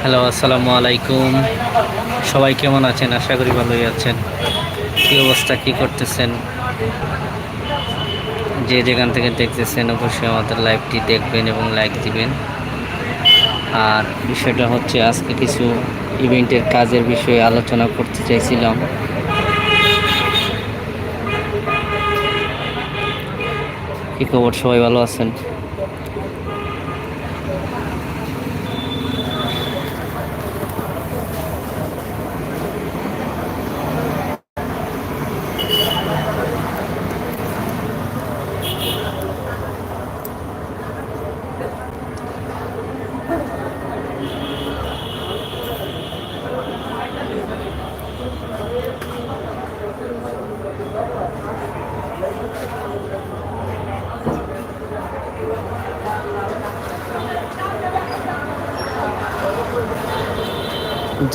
Hello, আসসালামু আলাইকুম। সবাই কেমন আছেন? আশা করি ভালোই আছেন। কী অবস্থা? কী করতেছেন? যে যেখান থেকে দেখতেছেন, অবশ্যই আমাদের লাইভটি দেখবেন এবং লাইক দিবেন। আর বিষয়টা হচ্ছে, আজকে কিছু ইভেন্টের কাজের বিষয়ে আলোচনা করতে চাইছিলাম। কী খবর? সবাই ভালো আছেন?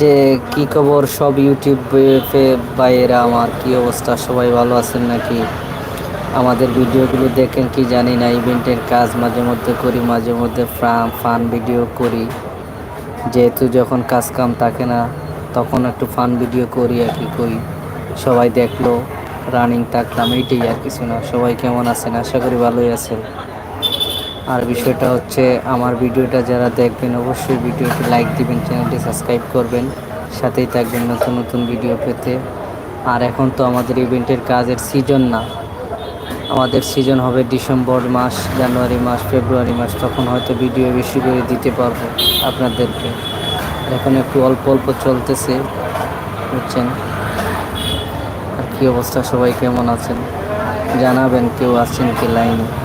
যে কি খবর, সব ইউটিউবে বাইরা আমার কি অবস্থা, সবাই ভালো আছেন নাকি? আমাদের ভিডিওগুলো দেখেন কি জানি না, ইভেন্টের কাজ মাঝে মধ্যে করি, মাঝে মধ্যে ফান ভিডিও করি। যেহেতু যখন কাজ কাম থাকে না, তখন একটু ফান ভিডিও করি, আর কি করি। সবাই দেখল, রানিং থাকলাম, এইটাই আর কিছু না। সবাই কেমন আছেন? আশা করি ভালোই আছেন। আর বিষয়টা হচ্ছে আমার ভিডিওটা যারা দেখবেন অবশ্যই ভিডিওটি লাইক দিবেন চ্যানেলটি সাবস্ক্রাইব করবেন। সাথেই থাকবেন নতুন নতুন ভিডিও পেতে। আর এখন তো আমাদের ইভেন্টের কাজের সিজন না। আমাদের সিজন হবে ডিসেম্বর মাস, জানুয়ারি মাস, ফেব্রুয়ারি মাস, তখন হয়তো ভিডিও বেশি করে দিতে পারব আপনাদেরকে। এখন একটু অল্প অল্প চলতেছে, বুঝছেন? আর কী অবস্থা, সবাই কেমন আছেন? জানাবেন কেউ আছেন কি লাইনে?